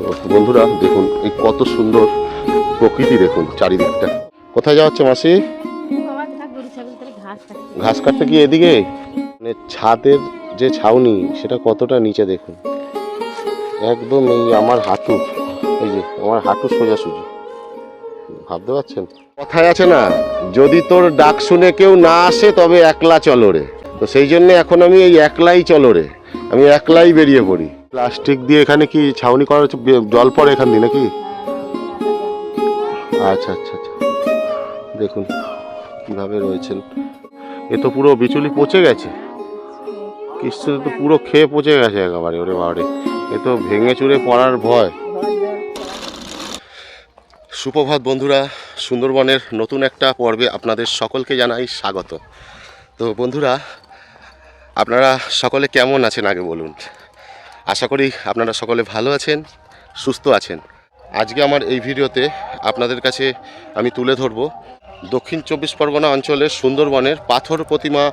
তো বন্ধুরা, দেখুন এই কত সুন্দর প্রকৃতি, দেখুন চারিদিকটা। কোথায় যাওয়া হচ্ছে মাসি? ঘাস কাটতে কি এদিকে? মানে ছাদের যে ছাউনি, সেটা কতটা নিচে দেখুন। একদম এই আমার হাঁটু, এই যে আমার হাঁটু সোজাসুজি। ভাবতে পারছেন? কথায় আছে না, যদি তোর ডাক শুনে কেউ না আসে, তবে একলা চলো রে। তো সেই জন্য এখন আমি এই একলাই চলো রে। আমি একলাই বেরিয়ে পড়ি। প্লাস্টিক দিয়ে এখানে কি ছাউনি করা হচ্ছে? জল পড়ে এখান দিয়ে নাকি? আচ্ছা আচ্ছা আচ্ছা। দেখুন কীভাবে রয়েছেন এ তো পুরো বিচুলি পচে গেছে। কিস্তিতে তো পুরো খেয়ে পচে গেছে একেবারে, ওরে বাবারে। এ তো ভেঙে চুরে পড়ার ভয়। সুপ্রভাত বন্ধুরা, সুন্দরবনের নতুন একটা পর্বে আপনাদের সকলকে জানাই স্বাগত। তো বন্ধুরা, আপনারা সকলে কেমন আছেন আগে বলুন? আশা করি আপনারা সকলে ভালো আছেন, সুস্থ আছেন। আজকে আমার এই ভিডিওতে আপনাদের কাছে আমি তুলে ধরব দক্ষিণ চব্বিশ পরগনা অঞ্চলের সুন্দরবনের পাথর প্রতিমা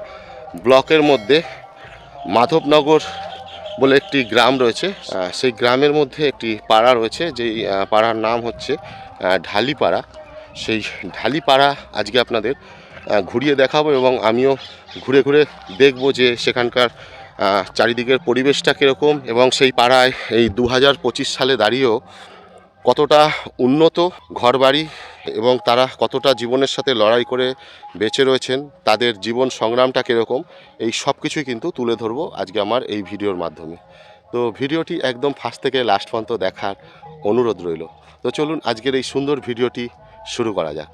ব্লকের মধ্যে মাধবনগর বলে একটি গ্রাম রয়েছে। সেই গ্রামের মধ্যে একটি পাড়া রয়েছে, যেই পাড়ার নাম হচ্ছে ঢালিপাড়া। সেই ঢালিপাড়া আজকে আপনাদের ঘুরিয়ে দেখাবো এবং আমিও ঘুরে ঘুরে দেখব যে সেখানকার চারিদিকের পরিবেশটা কীরকম এবং সেই পাড়ায় এই দু হাজার পঁচিশ সালে দাঁড়িয়েও কতটা উন্নত ঘরবাড়ি এবং তারা কতটা জীবনের সাথে লড়াই করে বেঁচে রয়েছেন, তাদের জীবন সংগ্রামটা কীরকম, এই সব কিছুই কিন্তু তুলে ধরবো আজকে আমার এই ভিডিওর মাধ্যমে। তো ভিডিওটি একদম ফার্স্ট থেকে লাস্ট পর্যন্ত দেখার অনুরোধ রইল। তো চলুন আজকের এই সুন্দর ভিডিওটি শুরু করা যাক।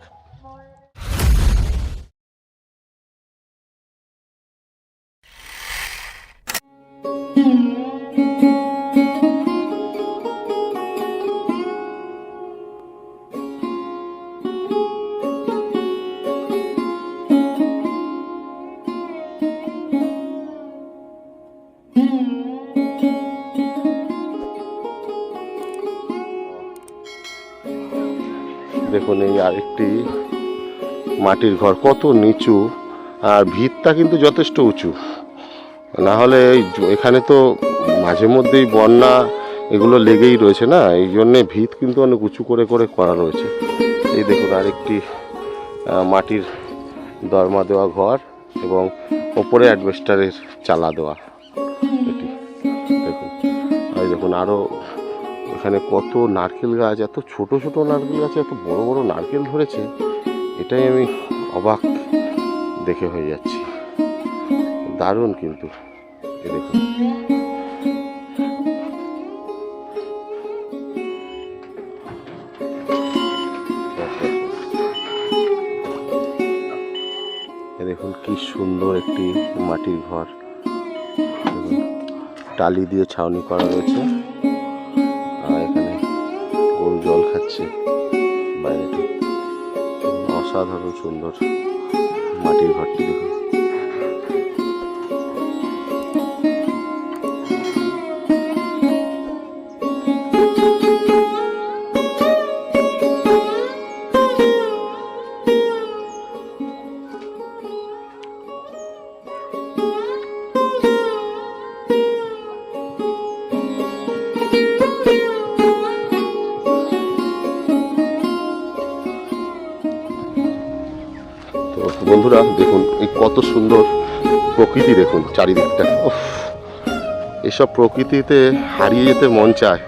দেখুন এই আরেকটি মাটির ঘর, কত নিচু আর ভিতটা কিন্তু যথেষ্ট উঁচু। না হলে এখানে তো মাঝে মধ্যেই বন্যা এগুলো লেগেই রয়েছে না? এই জন্যে ভিত কিন্তু অনেক উঁচু করে করে করা রয়েছে। এই দেখুন আরেকটি মাটির দরমা দেওয়া ঘর এবং ওপরে অ্যাডভেস্টারের চালা দেওয়া। এটি দেখুন। দেখুন আরও এখানে কত নারকেল গাছ, এত ছোট ছোট নারকেল গাছে, এত বড় বড় নারকেল ধরেছে, এটাই আমি অবাক দেখে হয়ে যাচ্ছি। দারুণ কিন্তু দেখুন। দেখুন কি সুন্দর একটি মাটির ঘর। টালি দিয়ে ছাউনি করা রয়েছে। গরু জল খাচ্ছে বাইরেটি অসাধারণ সুন্দর মাটির ঘরটি দেখুন। কত সুন্দর প্রকৃতি দেখুন চারিদিকটা। এসব প্রকৃতিতে হারিয়ে যেতে মন চায়।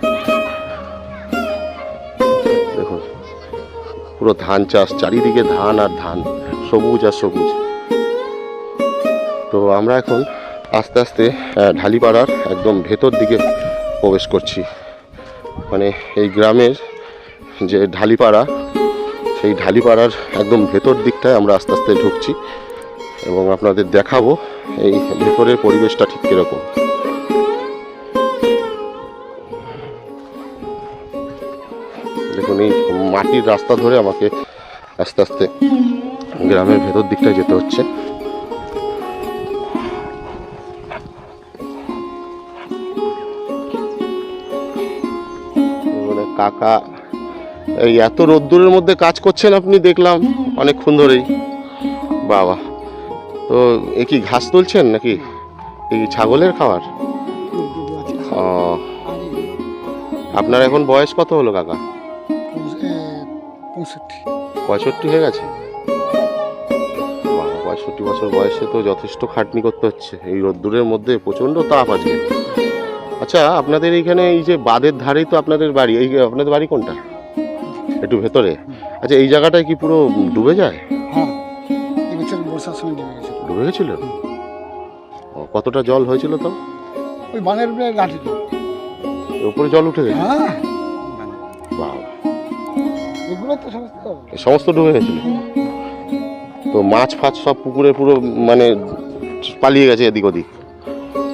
দেখুন, পুরো ধান চাষ, চারিদিকে ধান আর ধান, সবুজ আর সবুজ। তো আমরা এখন আস্তে আস্তে ঢালিপাড়ার একদম ভেতর দিকে প্রবেশ করছি। মানে এই গ্রামের যে ঢালিপাড়া, সেই ঢালিপাড়ার একদম ভেতর দিকটায় আমরা আস্তে আস্তে ঢুকছি। এবং আপনাদের দেখাবো এই ভেতরের পরিবেশটা ঠিক কীরকম। দেখুন, এই মাটির রাস্তা ধরে আমাকে আস্তে আস্তে গ্রামের ভেতর দিকটায় যেতে হচ্ছে। মানে কাকা, এই এত রোদ্দুরের মধ্যে কাজ করছেন আপনি, দেখলাম অনেকক্ষণ ধরেই। বাবা। তো এ কি ঘাস তুলছেন নাকি? এই ছাগলের খাবার ও। আপনার এখন বয়স কত হলো, কাকা? পঁয়ষট্টি হয়ে গেছে? পঁয়ষট্টি বছর বয়সে তো যথেষ্ট খাটনি করতে হচ্ছে। এই রোদ্দুরের মধ্যে প্রচণ্ড তাপ আজকে। আচ্ছা আপনাদের এইখানে এই যে বাঁধের ধারেই তো আপনাদের বাড়ি, এই আপনাদের বাড়ি কোনটা? একটু ভেতরে। আচ্ছা এই জায়গাটায় কি পুরো ডুবে যায়? হ্যাঁ সময় ডুবে গেছিল ডুবে গেছিল ও, কতটা জল হয়েছিল তো? ওই বানের উপরে লাঠি তো। উপরে জল উঠে গেছে? হ্যাঁ। বাবা এগুলো তো সমস্ত এ সমস্ত ডুবে গেছিল? তো মাছ ফাছ সব পুকুরে পুরো মানে পালিয়ে গেছে এদিক ওদিক?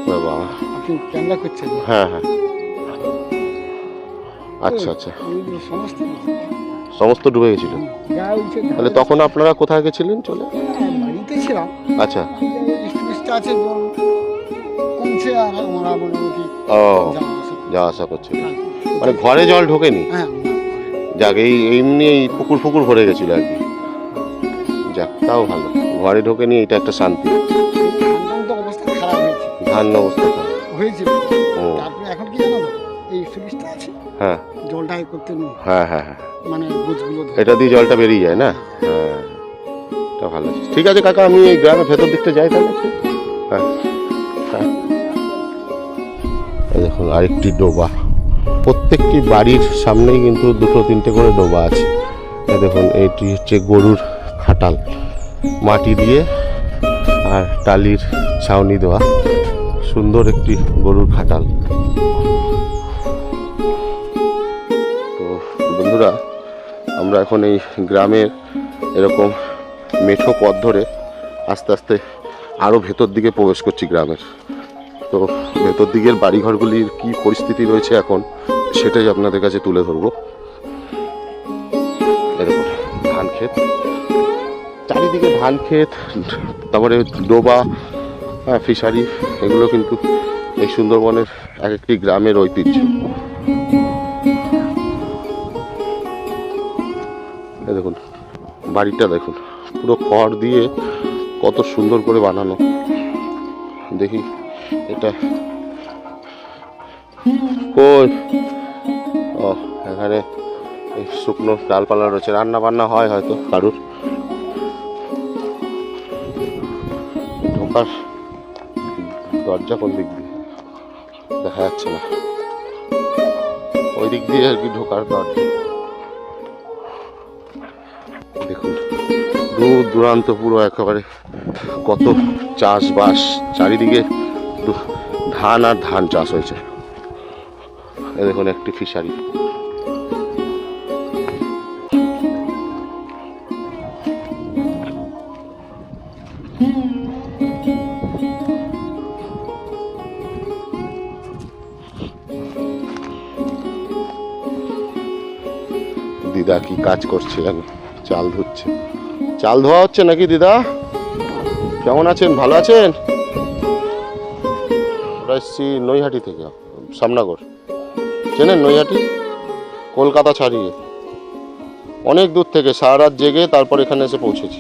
বাবা। আপনি ক্যামেরা করছেন হ্যাঁ হ্যাঁ। আচ্ছা আচ্ছা। ওইগুলো সমস্ত সমস্ত ডুবে গেছিল? তাহলে তখন আপনারা কোথায় গেছিলেন চলে? হ্যাঁ, ছিলাম আচ্ছা। স্টুডেন্টটা আছে কমছে আর আমরা ও যাওয়া আসা করছিল মানে ঘরে জল ঢোকেনি? হ্যাঁ যাক এই এমনি এই পুকুর ফুকুর ভরে গেছিল আর কি। যাক তাও ভালো। ঘরে ঢোকেনি এটা একটা শান্তি। ধান অবস্থা খারাপ। হয়েছিল তারপরে এখন কি জানো? এই সুইচটা আছে। হ্যাঁ। জলটা করতে হ্যাঁ হ্যাঁ হ্যাঁ। মানে এটা দিয়ে জলটা বেরিয়ে যায় না? হ্যাঁ। এটা ভালো আছে। ঠিক আছে, কাকা, আমি এই গ্রামের ভেতর দিকটা যাই তাহলে। হ্যাঁ হ্যাঁ। দেখুন, আরেকটি ডোবা। প্রত্যেকটি বাড়ির সামনেই কিন্তু দুটো, তিনটে করে ডোবা আছে। দেখুন এটি হচ্ছে গরুর খাটাল। মাটি দিয়ে আর টালির ছাউনি দেওয়া। সুন্দর একটি গরুর খাটাল। তো বন্ধুরা, আমরা এখন এই গ্রামের এরকম মেঠো পথ ধরে আস্তে আস্তে আরও ভেতর দিকে প্রবেশ করছি গ্রামের। তো ভেতর দিকের বাড়িঘরগুলির কি পরিস্থিতি রয়েছে এখন, সেটাই আপনাদের কাছে তুলে ধরবো। ধান ক্ষেত। চারিদিকে ধান ক্ষেত, তারপরে ডোবা হ্যাঁ ফিশারি, এগুলো কিন্তু এই সুন্দরবনের এক একটি গ্রামের ঐতিহ্য। দেখুন, বাড়িটা দেখুন। পুরো খড় দিয়ে কত সুন্দর করে বানানো। দেখি, এটা কই? ও, এখানে এই শুকনো ডালপালা রয়েছে। রান্না বান্না হয় হয়তো কারুর। ঢোকার দরজা কোন দিক দিয়ে? দেখা যাচ্ছে না। ওই দিক দিয়ে আর কি ঢোকার দরজা। দূর দূরান্ত পুরো একেবারে। কত চাষবাস, চারিদিকে ধান আর ধান চাষ হয়েছে। এ দেখুন একটি ফিশারি দিদা কি কাজ করছে জানো চাল ধুচ্ছে। চাল ধোয়া হচ্ছে নাকি, দিদা? কেমন আছেন? ভালো আছেন? ওরা এসছি নৈহাটি থেকে সামনাগর চেনেন নৈহাটি? কলকাতা ছাড়িয়ে। অনেক দূর থেকে, সারা রাত জেগে তারপর এখানে এসে পৌঁছেছি,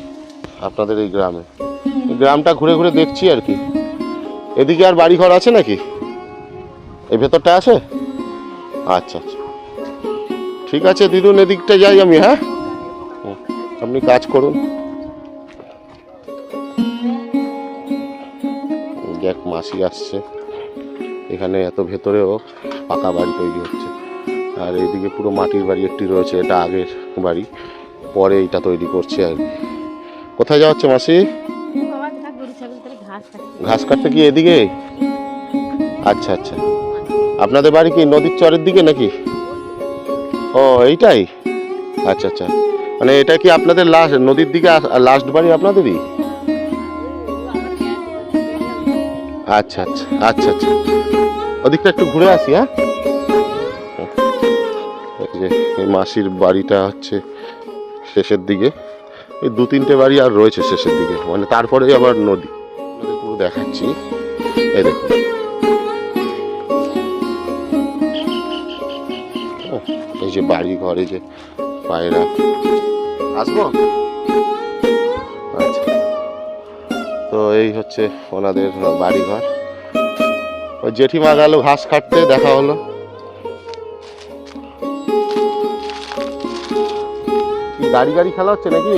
আপনাদের এই গ্রামে। গ্রামটা ঘুরে ঘুরে দেখছি আর কি। এদিকে আর বাড়ি ঘর আছে নাকি? এই ভেতরটা আছে? আচ্ছা আচ্ছা। ঠিক আছে, দিদুন, এদিকটা যাই আমি হ্যাঁ? আপনি কাজ করুন। দেখ, মাসি আসছে। এখানে এত ভেতরেও পাকা বাড়ি তৈরি হচ্ছে। আর এইদিকে পুরো মাটির বাড়ি একটি রয়েছে, এটা আগের বাড়ি। পরে এটা তৈরি করছে আর। কোথায় যাওয়া হচ্ছে মাসি? ঘাস কাটতে কি এদিকে? আচ্ছা আচ্ছা। আপনাদের বাড়ি কি নদীর চরের দিকে নাকি? ও, এইটাই? আচ্ছা আচ্ছা। মানে এটা কি আপনাদের লাস্ট নদীর দিকে লাস্ট বাড়ি আপনাদেরই? আচ্ছা আচ্ছা আচ্ছা আচ্ছা। ওদিকটা একটু ঘুরে আসি হ্যাঁ? মাসির বাড়িটা হচ্ছে শেষের দিকে। এই দু তিনটে বাড়ি আর রয়েছে শেষের দিকে। মানে তারপরে আবার নদী। পুরো দেখাচ্ছি। এই দেখুন। এই যে বাড়ি ঘরে যে পায়রা। আসব? আচ্ছা। তো এই হচ্ছে ওনাদের বাড়িঘর। ওই জেঠিমা গেল ঘাস কাটতে, দেখা হলো। গাড়ি গাড়ি খেলা হচ্ছে নাকি?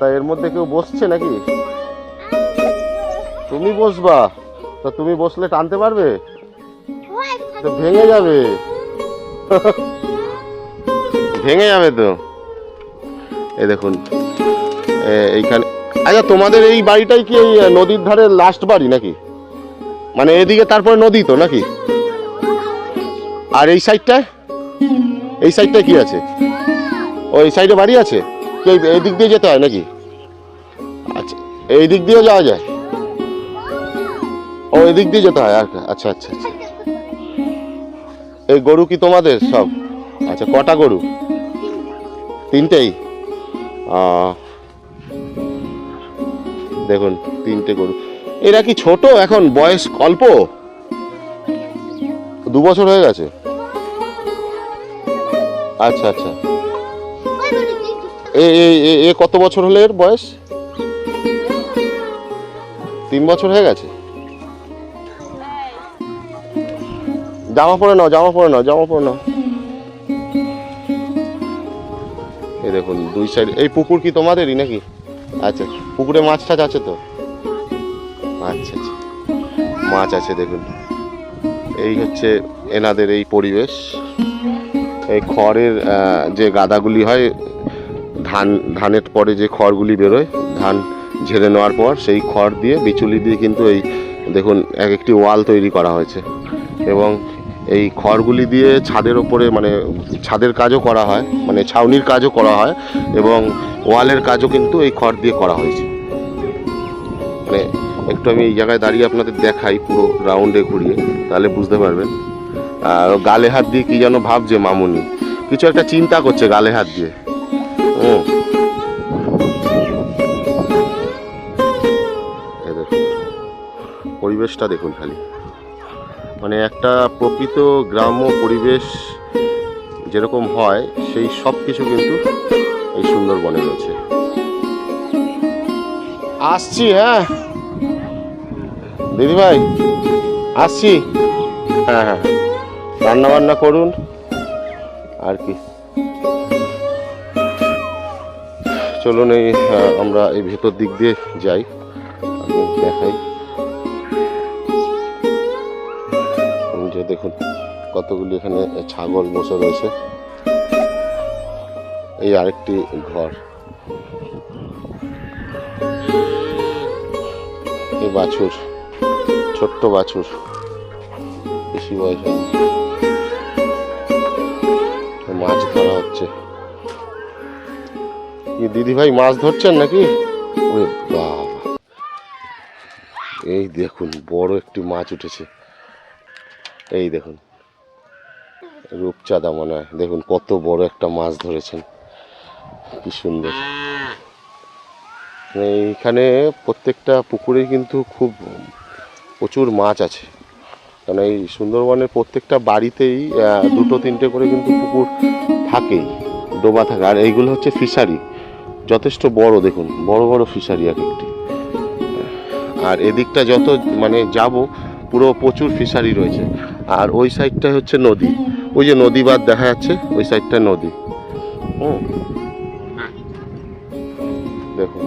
তা এর মধ্যে কেউ বসছে নাকি? তুমি বসবা। তা তুমি বসলে টানতে পারবে? ভেঙে যাবে। ভেঙে যাবে তো? এই দেখুন এইখানে আচ্ছা তোমাদের এই বাড়িটাই কি এই নদীর ধারে লাস্ট বাড়ি নাকি? মানে এদিকে তারপরে নদী তো নাকি? আর এই সাইডটায় এই সাইডটায় কি আছে? ও, এই সাইডে বাড়ি আছে? কি, এই- দিক দিয়ে যেতে হয় নাকি? আচ্ছা এই দিক দিয়েও যাওয়া যায়? ও এদিক দিয়ে যেতে হয় আর আচ্ছা আচ্ছা আচ্ছা। এই গরু কি তোমাদের সব? আচ্ছা কটা গরু? তিনটেই? দেখুন, তিনটে গরু। এরা কি ছোট এখন? বয়স অল্প? দু বছর হয়ে গেছে? আচ্ছা আচ্ছা। এ, এ- কত বছর হলে এর বয়স? তিন বছর হয়ে গেছে? জামা পরে নাও, জামা পরে নাও, জামা পরে নাও। এই দেখুন, দুই সাইড এই পুকুর কি তোমাদেরই নাকি? আচ্ছা পুকুরে মাছ টাছ আছে তো? আচ্ছা আচ্ছা। মাছ আছে, দেখুন। এই হচ্ছে এনাদের এই পরিবেশ। এই খড়ের যে গাদাগুলি হয়, ধান, ধানের পরে যে খড়গুলি বেরোয়, ধান ঝেড়ে নেওয়ার পর সেই খড় দিয়ে, বিচুলি দিয়ে কিন্তু এই, দেখুন, এক একটি ওয়াল তৈরি করা হয়েছে। এবং এই খড়গুলি দিয়ে ছাদের ওপরে মানে ছাদের কাজও করা হয় মানে ছাউনির কাজও করা হয় এবং ওয়ালের কাজও কিন্তু এই খড় দিয়ে করা হয়েছে। মানে একটু আমি এই জায়গায় দাঁড়িয়ে আপনাদের দেখাই পুরো রাউন্ডে ঘুরিয়ে, তাহলে বুঝতে পারবেন। আর গালে হাত দিয়ে কি যেন ভাবছে মামুনি। কিছু একটা চিন্তা করছে গালে হাত দিয়ে। ও পরিবেশটা দেখুন খালি। মানে একটা প্রকৃত গ্রাম্য পরিবেশ যেরকম হয় সেই সব কিছু কিন্তু এই সুন্দরবনে রয়েছে। আসছি হ্যাঁ। দিদিভাই আসছি। হ্যাঁ হ্যাঁ। রান্না বান্না করুন। আর কি। চলুন এই আমরা এই ভেতর দিক দিয়ে যাই। আমি দেখাই। দেখুন, কতগুলি এখানে ছাগল বসে রয়েছে। এই আরেকটি ঘর। এই বাছুর, ছোট্ট বাছুর, বেশি বয়স মাছ ধরা হচ্ছে। কি দিদি ভাই মাছ ধরছেন নাকি? এই দেখুন, বড় একটি মাছ উঠেছে। এই দেখুন, রূপচাঁদা মনে হয়। দেখুন, কত বড় একটা মাছ ধরেছেন। কি সুন্দর। এইখানে প্রত্যেকটা পুকুরে কিন্তু খুব প্রচুর মাছ আছে। কারণ এই সুন্দরবনের প্রত্যেকটা বাড়িতেই দুটো, তিনটে করে কিন্তু পুকুর থাকেই, ডোবা থাকে। আর এইগুলো হচ্ছে ফিশারি। যথেষ্ট বড়, দেখুন, বড় বড় ফিশারি এক একটি। আর এদিকটা যত মানে যাব, পুরো প্রচুর ফিশারি রয়েছে। আর ওই সাইডটা হচ্ছে নদী। ওই যে নদী বাদ দেখা যাচ্ছে, ওই সাইডটা নদী। হুম। দেখুন।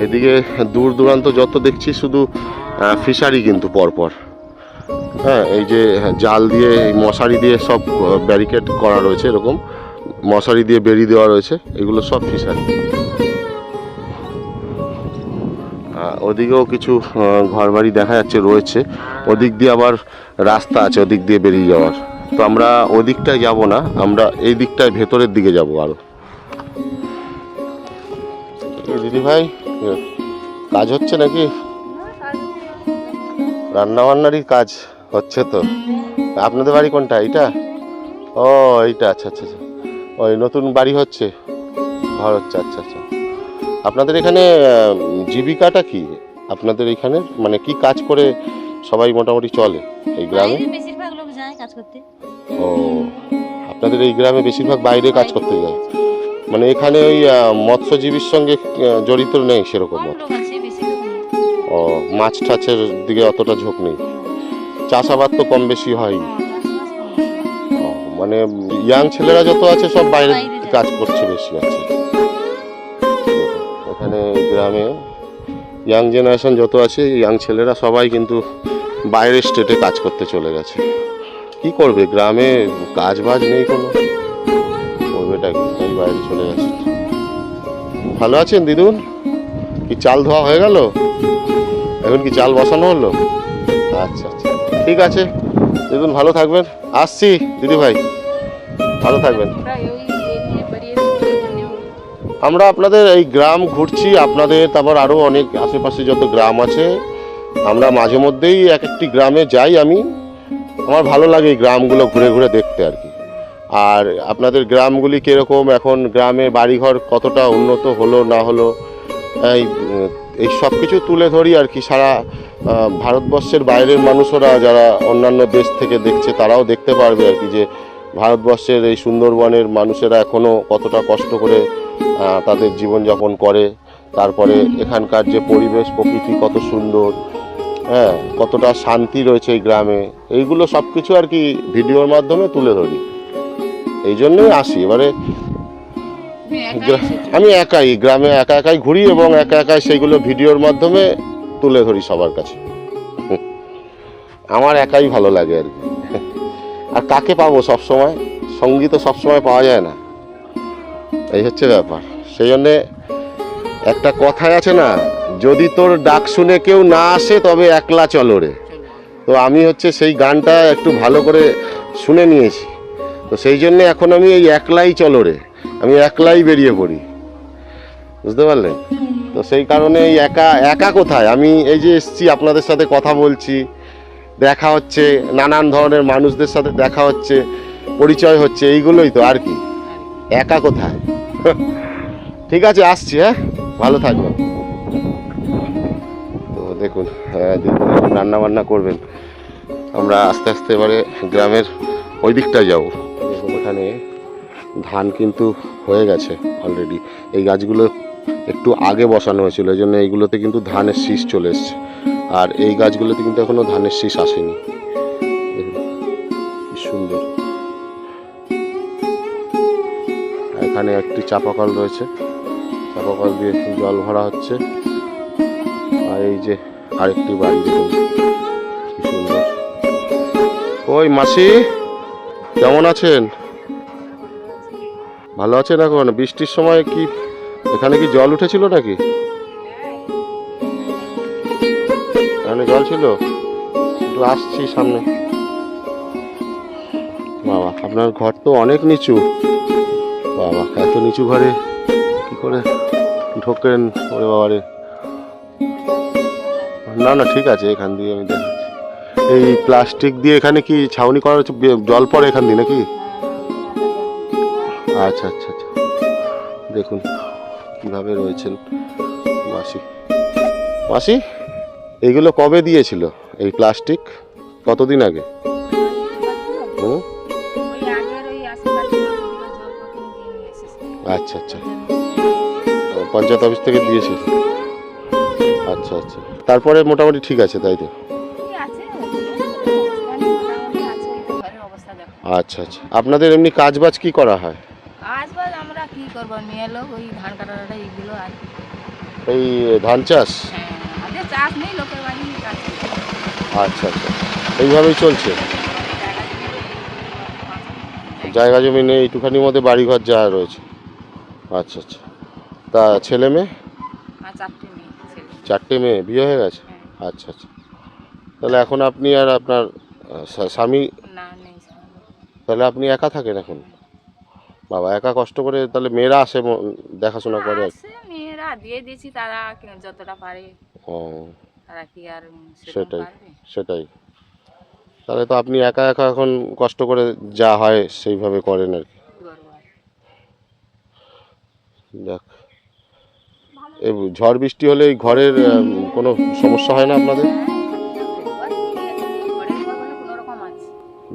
এদিকে দূর দূরান্ত যত দেখছি, শুধু ফিশারি কিন্তু পরপর। হ্যাঁ এই যে জাল দিয়ে, এই মশারি দিয়ে সব ব্যারিকেড করা রয়েছে এরকম। মশারি দিয়ে বেরিয়ে দেওয়া রয়েছে, এগুলো সব ফিশারি। ওদিকেও কিছু ঘর বাড়ি দেখা যাচ্ছে, রয়েছে। ওদিক দিয়ে আবার রাস্তা আছে, ওদিক দিয়ে বেরিয়ে যাওয়ার। তো আমরা ওদিকটায় যাব না, আমরা এই দিকটায় ভেতরের দিকে যাব আরও। দিদি ভাই কাজ হচ্ছে নাকি? রান্না বান্নারই কাজ হচ্ছে তো। আপনাদের বাড়ি কোনটা, এইটা? ও, এইটা আচ্ছা আচ্ছা আচ্ছা। ওই নতুন বাড়ি হচ্ছে। ঘর হচ্ছে আচ্ছা আচ্ছা। আপনাদের এখানে জীবিকাটা কি? আপনাদের এখানে মানে কি কাজ করে সবাই মোটামুটি চলে এই গ্রামে? বেশিরভাগ লোক যায় কাজ করতে। ও আপনাদের এই গ্রামে বেশিরভাগ বাইরে কাজ করতে যায়? মানে এখানে ওই মৎস্যজীবীর সঙ্গে জড়িত নেই সেরকম ও মাছ টাছের দিকে অতটা ঝোঁক নেই? চাষাবাদ তো কম বেশি হয়। হ্যাঁ। মানে ইয়াং ছেলেরা যত আছে সব বাইরে বাইরে কাজ করছে বেশি আছে। এখানে গ্রামে ইয়াং জেনারেশন যত আছে ইয়াং ছেলেরা সবাই কিন্তু বাইরের স্টেটে কাজ করতে চলে গেছে। কি করবে? গ্রামে কাজ বাজ নেই কোনো। করবেটা তাই বাইরে চলে গেছে। ভালো আছেন দিদুন কি চাল ধোয়া হয়ে গেল? এখন কি চাল বসানো হলো? আচ্ছা আচ্ছা। ঠিক আছে। দিদুন, ভালো থাকবেন। আসছি দিদি ভাই ভালো থাকবেন। আমরা আপনাদের এই গ্রাম ঘুরছি, আপনাদের, তারপর আরও অনেক আশেপাশে যত গ্রাম আছে, আমরা মাঝে মধ্যেই এক একটি গ্রামে যাই আমি। আমার ভালো লাগে এই গ্রামগুলো ঘুরে ঘুরে দেখতে আর কি। আর আপনাদের গ্রামগুলি কীরকম, এখন গ্রামে বাড়িঘর কতটা উন্নত হলো, না হলো, এই এই সব কিছু তুলে ধরি আর কি। সারা ভারতবর্ষের বাইরের মানুষরা যারা অন্যান্য দেশ থেকে দেখছে, তারাও দেখতে পারবে আর কি যে, ভারতবর্ষের এই সুন্দরবনের মানুষেরা এখনও কতটা কষ্ট করে তাদের জীবনযাপন করে। তারপরে এখানকার যে পরিবেশ প্রকৃতি কত সুন্দর হ্যাঁ কতটা শান্তি রয়েছে এই গ্রামে। এইগুলো সব কিছু আর কি ভিডিওর মাধ্যমে তুলে ধরি। এই জন্যই আসি। এবারে। আমি একাই গ্রামে একা একাই ঘুরি এবং একা একাই সেইগুলো ভিডিওর মাধ্যমে তুলে ধরি সবার কাছে। আমার একাই ভালো লাগে আর কি। আর কাকে পাবো সবসময়? সঙ্গী তো সবসময় পাওয়া যায় না। এই হচ্ছে ব্যাপার। সেই জন্যে একটা কথাই আছে না, যদি তোর ডাক শুনে কেউ না আসে তবে একলা চলো রে। তো আমি হচ্ছে সেই গানটা একটু ভালো করে শুনে নিয়েছি। তো সেই জন্যে এখন আমি এই একলাই চলো রে, আমি একলাই বেরিয়ে পড়ি। বুঝতে পারলেন? তো সেই কারণে এই একা একা কোথায়? আমি এই যে এসছি, আপনাদের সাথে কথা বলছি, দেখা হচ্ছে, নানান ধরনের মানুষদের সাথে দেখা হচ্ছে, পরিচয় হচ্ছে, এইগুলোই তো আর কি। একা কোথায়? ঠিক আছে, আসছি হ্যাঁ? ভালো থাকবেন। তো দেখুন হ্যাঁ রান্না বান্না করবেন। আমরা আস্তে আস্তে এবারে গ্রামের ওই দিকটায় যাব। এখানে ধান কিন্তু হয়ে গেছে অলরেডি এই গাছগুলো একটু আগে বসানো হয়েছিল, এই জন্য এইগুলোতে কিন্তু ধানের শীষ চলে এসছে। আর এই গাছগুলোতে কিন্তু এখনও ধানের শীষ আসেনি। এখানে একটি চাপা কল রয়েছে। চাপা কল দিয়ে জল ভরা হচ্ছে। আর এই যে আরেকটি বাড়ি দেখুন। কি সুন্দর। ওই মাসি, কেমন আছেন? ভালো আছেন এখন? বৃষ্টির সময় কি এখানে কি জল উঠেছিল নাকি? এখানে জল ছিল? একটু আসছি সামনে। বাবা, আপনার ঘর তো অনেক নিচু। বাবা, এত নিচু ঘরে কি করে ঢোকেন ওরে বাবারে? না না, ঠিক আছে, এখান দিয়ে আমি দেখাচ্ছি। এই প্লাস্টিক দিয়ে এখানে কি ছাউনি করা হচ্ছে? জল পড়ে এখান দিয়ে নাকি? আচ্ছা আচ্ছা আচ্ছা। দেখুন কীভাবে রয়েছেন মাসি। মাসি এইগুলো কবে দিয়েছিল এই প্লাস্টিক? কতদিন আগে? আচ্ছা আচ্ছা। পঞ্চায়েত অফিস থেকে দিয়েছিল আচ্ছা আচ্ছা। তারপরে মোটামুটি ঠিক আছে তাই তো? আচ্ছা আচ্ছা। আপনাদের এমনি কাজ বাজ কি করা হয়? আজ বাজ আমরা কি করব? নিয়ে এলো ওই ধান কাটাটা এইগুলো আর এই ধান চাষ? হ্যাঁ আমাদের চাষ নেই লোকের বাড়ি আচ্ছা আচ্ছা। এইভাবেই চলছে? জায়গা জমি নেই একটুখানির মধ্যে বাড়িঘর যা রয়েছে। আচ্ছা আচ্ছা। তা ছেলে মেয়ে? চারটে মেয়ে বিয়ে হয়ে গেছে? হ্যাঁ। আচ্ছা আচ্ছা। তাহলে এখন আপনি আর আপনার স্বামী। তাহলে আপনি একা থাকেন এখন? বাবা একা কষ্ট করে তাহলে মেয়েরা আসে দেখাশোনা করে মেয়েরা দিয়ে দিয়েছি তারা যতটা পারে। ও। তারা কি আর সেটাই। সেটাই। তাহলে তো আপনি একা একা এখন কষ্ট করে যা হয় সেইভাবে করেন আর কি? যাক। ঝড় বৃষ্টি হলে এই ঘরের কোনো সমস্যা হয় না আপনাদের?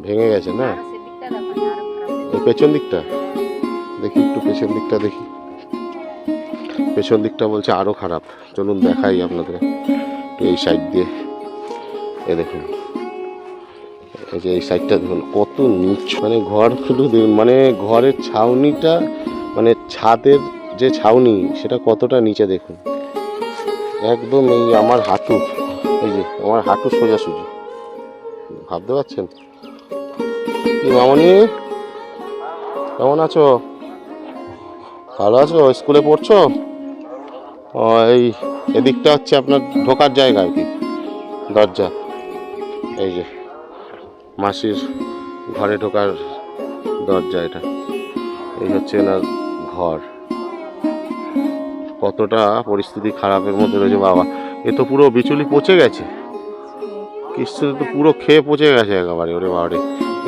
ভেঙে গেছে না? পেছন দিকটা? দেখি একটু পেছন দিকটা দেখি। পেছন দিকটা বলছে আরও খারাপ। চলুন দেখাই আপনাদের একটু এই সাইড দিয়ে। এ দেখুন। এই যে এই সাইডটা দেখুন, কত নিচ মানে ঘর শুধু দেখুন মানে ঘরের ছাউনিটা মানে ছাদের যে ছাউনি, সেটা কতটা নিচে দেখুন। একদম এই আমার হাঁটু, এই যে আমার হাঁটু সোজাসুজি। ভাবতে পারছেন? কি মামনি? কেমন আছো? ভালো আছো? স্কুলে পড়ছো? এই এদিকটা হচ্ছে আপনার ঢোকার জায়গা আর কি, দরজা। এই যে মাসির ঘরে ঢোকার দরজা এটা। এই হচ্ছে এনার ঘর। কতটা পরিস্থিতি খারাপের মধ্যে রয়েছে বাবা। এ তো পুরো বিচুলি পচে গেছে। কিস্তিতে তো পুরো খেয়ে পচে গেছে একেবারে ওরে বাবারে।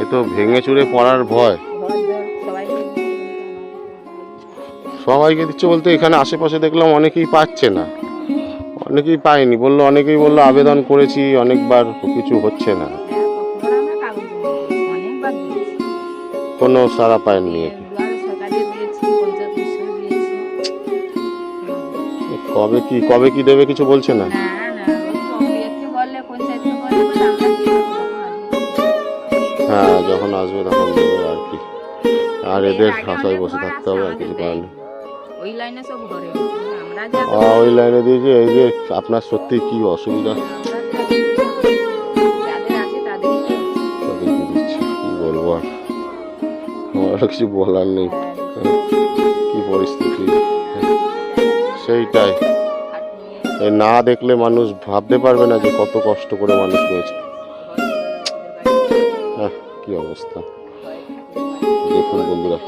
এ তো ভেঙে চুরে পড়ার ভয়। সবাইকে দিচ্ছে বলতে এখানে আশেপাশে দেখলাম অনেকেই পাচ্ছে না। অনেকেই পায়নি বলল অনেকেই বলল আবেদন করেছি অনেকবার কিছু হচ্ছে না। হ্যাঁ। কোনো সারা পায়নি আর কবে কি কবে কি দেবে কিছু বলছে না। হ্যাঁ যখন আসবে তখন দেবে আর কি। আর এদের আশায় বসে থাকতে হবে আর কিছু। করার নেই। ওই লাইনে সব ঘরে ওই লাইনে দিয়েছে এই যে আপনার সত্যি কি অসুবিধা? কি বলব আর? আমার কিছু বলার নেই। কি পরিস্থিতি? না দেখলে মানুষ ভাবতে পারবে না যে কত কষ্ট করে মানুষ রয়েছে। হ্যাঁ কি অবস্থা। দেখুন বন্ধুরা।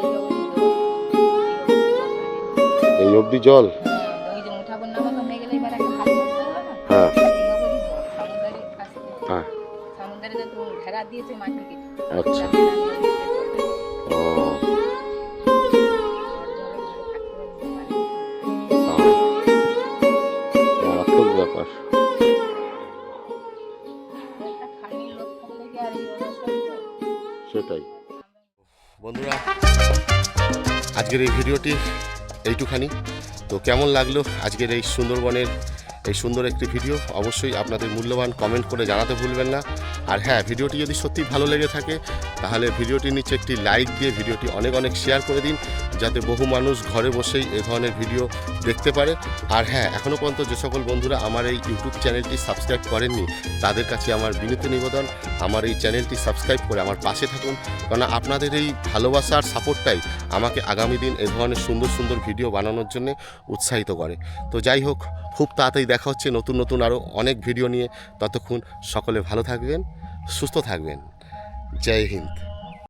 এই অবধি জল। হয়ে? হ্যাঁ। এই আজকের এই ভিডিওটি এইটুখানি। তো কেমন লাগল আজকের এই সুন্দরবনের এই সুন্দর একটি ভিডিও অবশ্যই আপনাদের মূল্যবান কমেন্ট করে জানাতে ভুলবেন না। আর হ্যাঁ ভিডিওটি যদি সত্যি ভালো লেগে থাকে, তাহলে ভিডিওটির নিচে একটি লাইক দিয়ে ভিডিওটি অনেক অনেক শেয়ার করে দিন, যাতে বহু মানুষ ঘরে বসেই এ ধরনের ভিডিও দেখতে পারে। আর হ্যাঁ এখনও পর্যন্ত যে সকল বন্ধুরা আমার এই ইউটিউব চ্যানেলটি সাবস্ক্রাইব করেননি, তাদের কাছে আমার বিনীত নিবেদন, আমার এই চ্যানেলটি সাবস্ক্রাইব করে আমার পাশে থাকুন কারণ আপনাদের এই ভালোবাসা আর সাপোর্টটাই আমাকে আগামী দিন এই ধরনের সুন্দর সুন্দর ভিডিও বানানোর জন্য উৎসাহিত করে। তো যাই হোক খুব তাড়াতাড়ি দেখা হচ্ছে, নতুন নতুন আরও অনেক ভিডিও নিয়ে। ততক্ষণ সকলে ভালো থাকবেন, সুস্থ থাকবেন। জয় হিন্দ।